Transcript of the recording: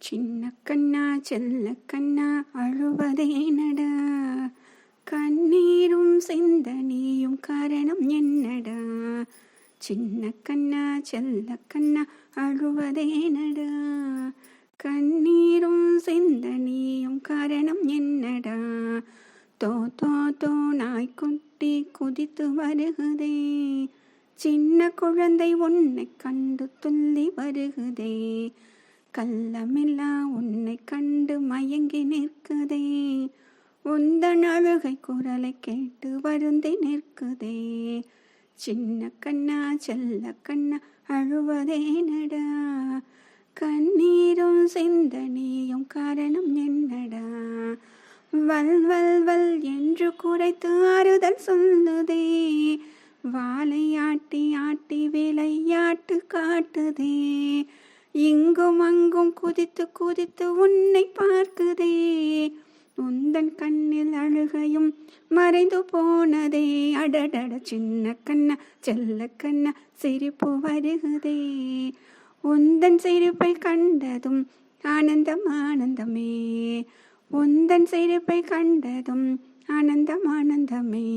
சின்ன கண்ணா செல்ல கண்ணா அழுவதே நட. கண்ணீரும் சிந்தனையும் காரணம் என்னடா? சின்ன கண்ணா செல்ல கண்ணா அழுவதே நட. கண்ணீரும் சிந்தனையும் காரணம் என்னடா? தோ தோ தோ நாய்க்குட்டி குதித்து வருகுதே. சின்ன குழந்தை உன்னை கண்டு துள்ளி வருகுதே. கள்ளமில்லா உன்னை கண்டு மயங்கி நிற்குதே. உந்தன் அழுகை குரலை கேட்டு வருந்தி நிற்குதே. சின்ன கண்ணா செல்ல கண்ணா அழுவதே நடா. கண்ணீரும் சிந்தனையும் காரணம் என்னடா. வல் வல் வல் என்று குறைத்து ஆறுதல் சொல்லுதே. வாளை ஆட்டி ஆட்டி விளையாட்டு காட்டுதே. இங்கும் அங்கும் குதித்து குதித்து உன்னை பார்க்குதே. உந்தன் கண்ணில் அழுகையும் மறைந்து போனதே. அடடட சின்ன கண்ணா செல்ல கண்ணா சிரிப்பு வருகுதே. உந்தன் சிரிப்பை கண்டதும் ஆனந்தம் ஆனந்தமே. உந்தன் சிரிப்பை கண்டதும் ஆனந்தம் ஆனந்தமே.